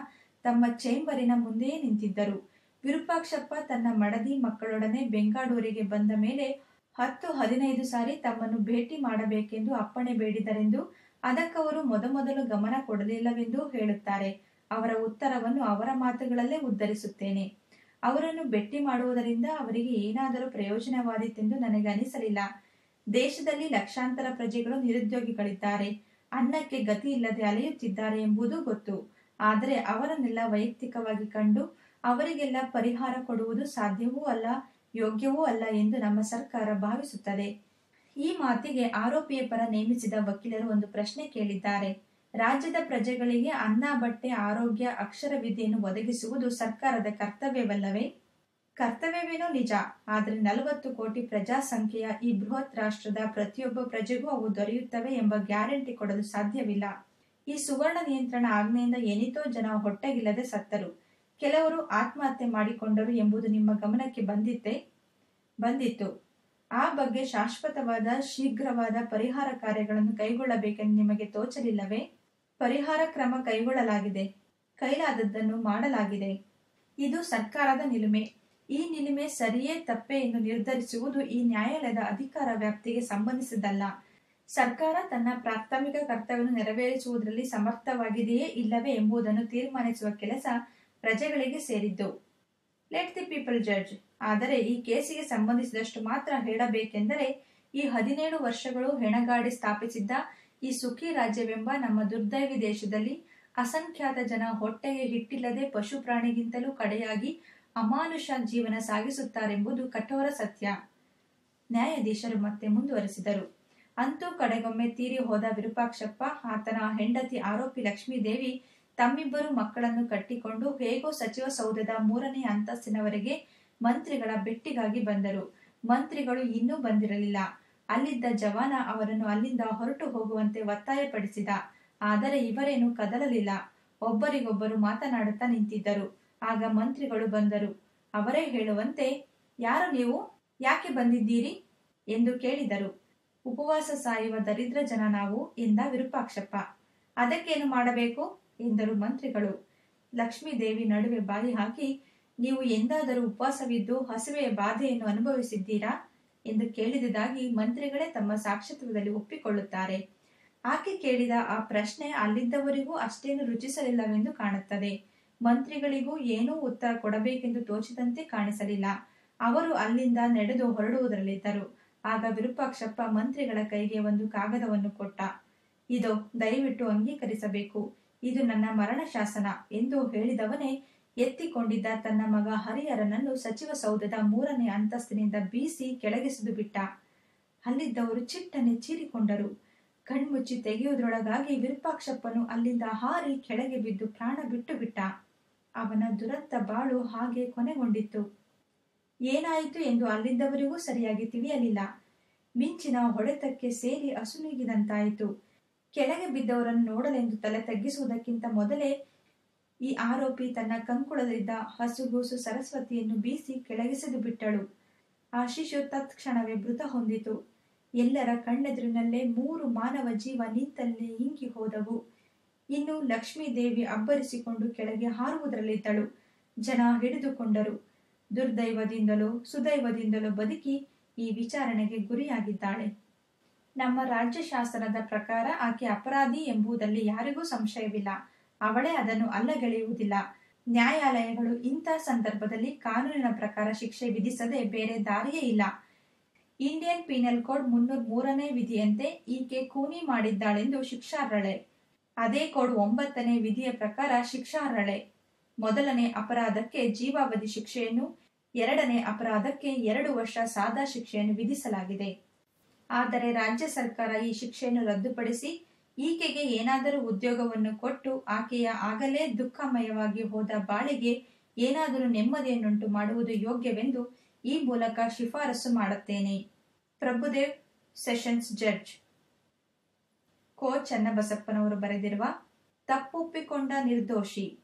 A: ತಮ್ಮ ಚೇಂಬರಿನ ಮುಂದೆಯೇ ನಿಂತಿದ್ದರು. ವಿರೂಪಾಕ್ಷಪ್ಪ ತನ್ನ ಮಡದಿ ಮಕ್ಕಳೊಡನೆ ಬೆಂಗಳೂರಿಗೆ ಬಂದ ಮೇಲೆ ಹತ್ತು ಹದಿನೈದು ಸಾರಿ ತಮ್ಮನ್ನು ಭೇಟಿ ಮಾಡಬೇಕೆಂದು ಅಪ್ಪಣೆ ಬೇಡಿದರೆಂದು ಅದಕ್ಕವರು ಮೊದಮೊದಲು ಗಮನ ಕೊಡಲಿಲ್ಲವೆಂದು ಹೇಳುತ್ತಾರೆ. ಅವರ ಉತ್ತರವನ್ನು ಅವರ ಮಾತುಗಳಲ್ಲೇ ಉದ್ಧರಿಸುತ್ತೇನೆ. ಅವರನ್ನು ಭೇಟಿ ಮಾಡುವುದರಿಂದ ಅವರಿಗೆ ಏನಾದರೂ ಪ್ರಯೋಜನವಾದೀತೆಂದು ನನಗೆ ಅನಿಸಲಿಲ್ಲ ದೇಶದಲ್ಲಿ ಲಕ್ಷಾಂತರ ಪ್ರಜೆಗಳು ನಿರುದ್ಯೋಗಿಗಳಿದ್ದಾರೆ. ಅನ್ನಕ್ಕೆ ಗತಿ ಇಲ್ಲದೆ ಅಲೆಯುತ್ತಿದ್ದಾರೆ ಎಂಬುದು ಗೊತ್ತು. ಆದರೆ ಅವರನ್ನೆಲ್ಲ ವೈಯಕ್ತಿಕವಾಗಿ ಕಂಡು ಅವರಿಗೆಲ್ಲ ಪರಿಹಾರ ಕೊಡುವುದು ಸಾಧ್ಯವೂ ಅಲ್ಲ, ಯೋಗ್ಯವೂ ಅಲ್ಲ ಎಂದು ನಮ್ಮ ಸರ್ಕಾರ ಭಾವಿಸುತ್ತದೆ. ಈ ಮಾತಿಗೆ ಆರೋಪಿಯ ಪರ ನೇಮಿಸಿದ ವಕೀಲರು ಒಂದು ಪ್ರಶ್ನೆ ಕೇಳಿದ್ದಾರೆ. ರಾಜ್ಯದ ಪ್ರಜೆಗಳಿಗೆ ಅನ್ನ, ಬಟ್ಟೆ, ಆರೋಗ್ಯ, ಅಕ್ಷರ ವಿದ್ಯೆಯನ್ನು ಒದಗಿಸುವುದು ಸರ್ಕಾರದ ಕರ್ತವ್ಯವಲ್ಲವೇ? ಕರ್ತವ್ಯವೇನೋ ನಿಜ, ಆದರೆ ನಲವತ್ತು ಕೋಟಿ ಪ್ರಜಾ ಸಂಖ್ಯೆಯ ಈ ಬೃಹತ್ ರಾಷ್ಟ್ರದ ಪ್ರತಿಯೊಬ್ಬ ಪ್ರಜೆಗೂ ಅವು ದೊರೆಯುತ್ತವೆ ಎಂಬ ಗ್ಯಾರಂಟಿ ಕೊಡಲು ಸಾಧ್ಯವಿಲ್ಲ. ಈ ಸುವರ್ಣ ನಿಯಂತ್ರಣ ಆಜ್ಞೆಯಿಂದ ಏನಿತೋ ಜನ ಹೊಟ್ಟೆಗಿಲ್ಲದೆ ಸತ್ತರು. ಕೆಲವರು ಆತ್ಮಹತ್ಯೆ ಮಾಡಿಕೊಂಡರು ಎಂಬುದು ನಿಮ್ಮ ಗಮನಕ್ಕೆ ಬಂದಿತ್ತೆ? ಬಂದಿತ್ತು. ಆ ಬಗ್ಗೆ ಶಾಶ್ವತವಾದ, ಶೀಘ್ರವಾದ ಪರಿಹಾರ ಕಾರ್ಯಗಳನ್ನು ಕೈಗೊಳ್ಳಬೇಕೆಂದು ನಿಮಗೆ ತೋಚಲಿಲ್ಲವೇ? ಪರಿಹಾರ ಕ್ರಮ ಕೈಗೊಳ್ಳಲಾಗಿದೆ. ಕೈಲಾದದ್ದನ್ನು ಮಾಡಲಾಗಿದೆ. ಇದು ಸರ್ಕಾರದ ನಿಲುಮೆ. ಈ ನಿಲುಮೆ ಸರಿಯೇ ತಪ್ಪೇ ಎಂದು ನಿರ್ಧರಿಸುವುದು ಈ ನ್ಯಾಯಾಲಯದ ಅಧಿಕಾರ ವ್ಯಾಪ್ತಿಗೆ ಸಂಬಂಧಿಸಿದಲ್ಲ ಸರ್ಕಾರ ತನ್ನ ಪ್ರಾಥಮಿಕ ಕರ್ತವ್ಯವನ್ನು ನೆರವೇರಿಸುವುದರಲ್ಲಿ ಸಮರ್ಥವಾಗಿದೆಯೇ ಇಲ್ಲವೇ ಎಂಬುದನ್ನು ತೀರ್ಮಾನಿಸುವ ಕೆಲಸ ಪ್ರಜೆಗಳಿಗೆ ಸೇರಿದ್ದು. ಲೆಟ್ ದಿ ಪೀಪಲ್ ಜಡ್ಜ್ ಆದರೆ ಈ ಕೇಸಿಗೆ ಸಂಬಂಧಿಸಿದಷ್ಟು ಮಾತ್ರ ಹೇಳಬೇಕೆಂದರೆ ಈ ಹದಿನೇಳು ವರ್ಷಗಳು ಹೆಣಗಾಡಿ ಸ್ಥಾಪಿಸಿದ್ದ ಈ ಸುಖಿ ರಾಜ್ಯವೆಂಬ ನಮ್ಮ ದುರ್ದೈವಿ ದೇಶದಲ್ಲಿ ಅಸಂಖ್ಯಾತ ಜನ ಹೊಟ್ಟೆಗೆ ಹಿಟ್ಟಿಲ್ಲದೆ ಪಶು ಪ್ರಾಣಿಗಿಂತಲೂ ಕಡೆಯಾಗಿ ಅಮಾನುಷ ಜೀವನ ಸಾಗಿಸುತ್ತಾರೆಂಬುದು ಕಠೋರ ಸತ್ಯ. ನ್ಯಾಯಾಧೀಶರು ಮತ್ತೆ ಮುಂದುವರೆಸಿದರು. ಅಂತೂ ಕಡೆಗೊಮ್ಮೆ ತೀರಿ ಹೋದ ವಿರೂಪಾಕ್ಷಪ್ಪ, ಆತನ ಹೆಂಡತಿ ಆರೋಪಿ ಲಕ್ಷ್ಮೀದೇವಿ ತಮ್ಮಿಬ್ಬರು ಮಕ್ಕಳನ್ನು ಕಟ್ಟಿಕೊಂಡು ಹೇಗೋ ಸಚಿವ ಸೌಧದ ಮೂರನೇ ಅಂತಸ್ತಿನವರೆಗೆ ಮಂತ್ರಿಗಳ ಭೆಟ್ಟಿಗಾಗಿ ಬಂದರು. ಮಂತ್ರಿಗಳು ಇನ್ನೂ ಬಂದಿರಲಿಲ್ಲ. ಅಲ್ಲಿದ್ದ ಜವಾನ ಅವರನ್ನು ಅಲ್ಲಿಂದ ಹೊರಟು ಹೋಗುವಂತೆ ಒತ್ತಾಯಪಡಿಸಿದ. ಆದರೆ ಇವರೇನು ಕದಲಲಿಲ್ಲ. ಒಬ್ಬರಿಗೊಬ್ಬರು ಮಾತನಾಡುತ್ತಾ ನಿಂತಿದ್ದರು. ಆಗ ಮಂತ್ರಿಗಳು ಬಂದರು. ಅವರೇ ಹೇಳುವಂತೆ, ಯಾರು ನೀವು? ಯಾಕೆ ಬಂದಿದ್ದೀರಿ? ಎಂದು ಕೇಳಿದರು. ಉಪವಾಸ ಸಾಯುವ ದರಿದ್ರ ಜನ ನಾವು ಎಂದ ವಿರೂಪಾಕ್ಷಪ್ಪ. ಅದಕ್ಕೇನು ಮಾಡಬೇಕು? ಎಂದರು ಮಂತ್ರಿಗಳು. ಲಕ್ಷ್ಮೀದೇವಿ ನಡುವೆ ಬಾಯಿ ಹಾಕಿ ನೀವು ಎಂದಾದರೂ ಉಪವಾಸವಿದ್ದು ಹಸುವೆಯ ಬಾಧೆಯನ್ನು ಅನುಭವಿಸಿದ್ದೀರಾ ಎಂದು ಕೇಳಿದುದಾಗಿ ಮಂತ್ರಿಗಳೇ ತಮ್ಮ ಸಾಕ್ಷಿತ್ವದಲ್ಲಿ ಒಪ್ಪಿಕೊಳ್ಳುತ್ತಾರೆ. ಆಕೆ ಕೇಳಿದ ಆ ಪ್ರಶ್ನೆ ಅಲ್ಲಿದ್ದವರಿಗೂ ಅಷ್ಟೇನು ರುಚಿಸಲಿಲ್ಲವೆಂದು ಕಾಣುತ್ತದೆ. ಮಂತ್ರಿಗಳಿಗೂ ಏನೂ ಉತ್ತರ ಕೊಡಬೇಕೆಂದು ತೋಚಿದಂತೆ ಕಾಣಿಸಲಿಲ್ಲ. ಅವರು ಅಲ್ಲಿಂದ ನಡೆದು ಹೊರಡುವುದರಲ್ಲಿದ್ದರು. ಆಗ ವಿರೂಪಾಕ್ಷಪ್ಪ ಮಂತ್ರಿಗಳ ಕೈಗೆ ಒಂದು ಕಾಗದವನ್ನು ಕೊಟ್ಟ. ಇದು, ದಯವಿಟ್ಟು ಅಂಗೀಕರಿಸಬೇಕು. ಇದು ನನ್ನ ಮರಣ ಶಾಸನ ಎಂದು ಹೇಳಿದವನೇ ಎತ್ತಿಕೊಂಡಿದ್ದ ತನ್ನ ಮಗ ಹರಿಹರನನ್ನು ಸಚಿವ ಸೌಧದ ಮೂರನೇ ಅಂತಸ್ತಿನಿಂದ ಬೀಸಿ ಕೆಳಗಿಸಿದು ಬಿಟ್ಟ ಅಲ್ಲಿದ್ದವರು ಚಿಟ್ಟನೆ ಚೀರಿಕೊಂಡರು. ಕಣ್ಮುಚ್ಚಿ ತೆಗೆಯುವುದರೊಳಗಾಗಿ ವಿರೂಪಾಕ್ಷಪ್ಪನು ಅಲ್ಲಿಂದ ಹಾರಿ ಕೆಳಗೆ ಬಿದ್ದು ಪ್ರಾಣ ಬಿಟ್ಟು ಬಿಟ್ಟ ಅವನ ದುರಂತ ಬಾಳು ಹಾಗೆ ಕೊನೆಗೊಂಡಿತ್ತು. ಏನಾಯಿತು ಎಂದು ಅಲ್ಲಿದ್ದವರಿಗೂ ಸರಿಯಾಗಿ ತಿಳಿಯಲಿಲ್ಲ. ಮಿಂಚಿನ ಹೊಡೆತಕ್ಕೆ ಸೇರಿ ಅಸುನೀಗಿದಂತಾಯಿತು. ಕೆಳಗೆ ಬಿದ್ದವರನ್ನು ನೋಡಲೆಂದು ತಲೆ ತಗ್ಗಿಸುವುದಕ್ಕಿಂತ ಮೊದಲೇ ಈ ಆರೋಪಿ ತನ್ನ ಕಂಕುಳದಿದ್ದ ಹಸುಗೂಸು ಸರಸ್ವತಿಯನ್ನು ಬೀಸಿ ಕೆಳಗಿಸಿದು ಬಿಟ್ಟಳು. ಆ ಶಿಶು ತತ್ಕ್ಷಣವೇ ಮೃತ ಹೊಂದಿತು. ಎಲ್ಲರ ಕಣ್ಣೆದುರಿನಲ್ಲೇ ಮೂರು ಮಾನವ ಜೀವ ನಿಂತಲ್ಲಿ ಇಂಗಿ ಹೋದವು. ಇನ್ನು ಲಕ್ಷ್ಮೀದೇವಿ ಅಬ್ಬರಿಸಿಕೊಂಡು ಕೆಳಗೆ ಹಾರುವುದರಲ್ಲಿದ್ದಳು. ಜನ ಹಿಡಿದುಕೊಂಡರು. ದುರ್ದೈವದಿಂದಲೋ ಸುದೈವದಿಂದಲೋ ಬದುಕಿ ಈ ವಿಚಾರಣೆಗೆ ಗುರಿಯಾಗಿದ್ದಾಳೆ. ನಮ್ಮ ರಾಜ್ಯಶಾಸನದ ಪ್ರಕಾರ ಆಕೆ ಅಪರಾಧಿ ಎಂಬುದಲ್ಲಿ ಯಾರಿಗೂ ಸಂಶಯವಿಲ್ಲ. ಅವಳೇ ಅದನ್ನು ಅಲ್ಲಗೆಳೆಯುವುದಿಲ್ಲ. ನ್ಯಾಯಾಲಯಗಳು ಇಂಥ ಸಂದರ್ಭದಲ್ಲಿ ಕಾನೂನಿನ ಪ್ರಕಾರ ಶಿಕ್ಷೆ ವಿಧಿಸದೆ ಬೇರೆ ದಾರಿಯೇ ಇಲ್ಲ. ಇಂಡಿಯನ್ ಪೀನಲ್ ಕೋಡ್ ಮುನ್ನೂರ ಮೂರನೇ ವಿಧಿಯಂತೆ ಈಕೆ ಕೂನಿ ಮಾಡಿದ್ದಾಳೆಂದು ಶಿಕ್ಷಾರ್ಹಳೆ. ಅದೇ ಕೋಡ್ ಒಂಬತ್ತನೇ ವಿಧಿಯ ಪ್ರಕಾರ ಶಿಕ್ಷಾರ್ಹಳೆ. ಮೊದಲನೇ ಅಪರಾಧಕ್ಕೆ ಜೀವಾವಧಿ ಶಿಕ್ಷೆಯನ್ನು, ಎರಡನೇ ಅಪರಾಧಕ್ಕೆ ಎರಡು ವರ್ಷ ಸಾದಾ ಶಿಕ್ಷೆಯನ್ನು ವಿಧಿಸಲಾಗಿದೆ. ಆದರೆ ರಾಜ್ಯ ಸರ್ಕಾರ ಈ ಶಿಕ್ಷೆಯನ್ನು ರದ್ದುಪಡಿಸಿ ಈಕೆಗೆ ಏನಾದರೂ ಉದ್ಯೋಗವನ್ನು ಕೊಟ್ಟು ಆಕೆಯ ಆಗಲೇ ದುಃಖಮಯವಾಗಿ ಹೋದ ಬಾಳಿಗೆ ಏನಾದರೂ ನೆಮ್ಮದಿಯನ್ನುಂಟು ಮಾಡುವುದು ಯೋಗ್ಯವೆಂದು ಈ ಮೂಲಕ ಶಿಫಾರಸು ಮಾಡುತ್ತೇನೆ. Prabhudev, sessions judge. ಕೋ ಚನ್ನಬಸಪ್ಪನವರು ಬರೆದಿರುವ ತಪ್ಪೊಪ್ಪಿಕೊಂಡ ನಿರ್ದೋಷಿ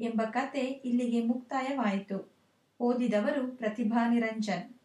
A: ಎಂಬ ಕತೆ ಇಲ್ಲಿಗೆ ಮುಕ್ತಾಯವಾಯಿತು. ಓದಿದವರು ಪ್ರತಿಭಾ ನಿರಂಜನ್.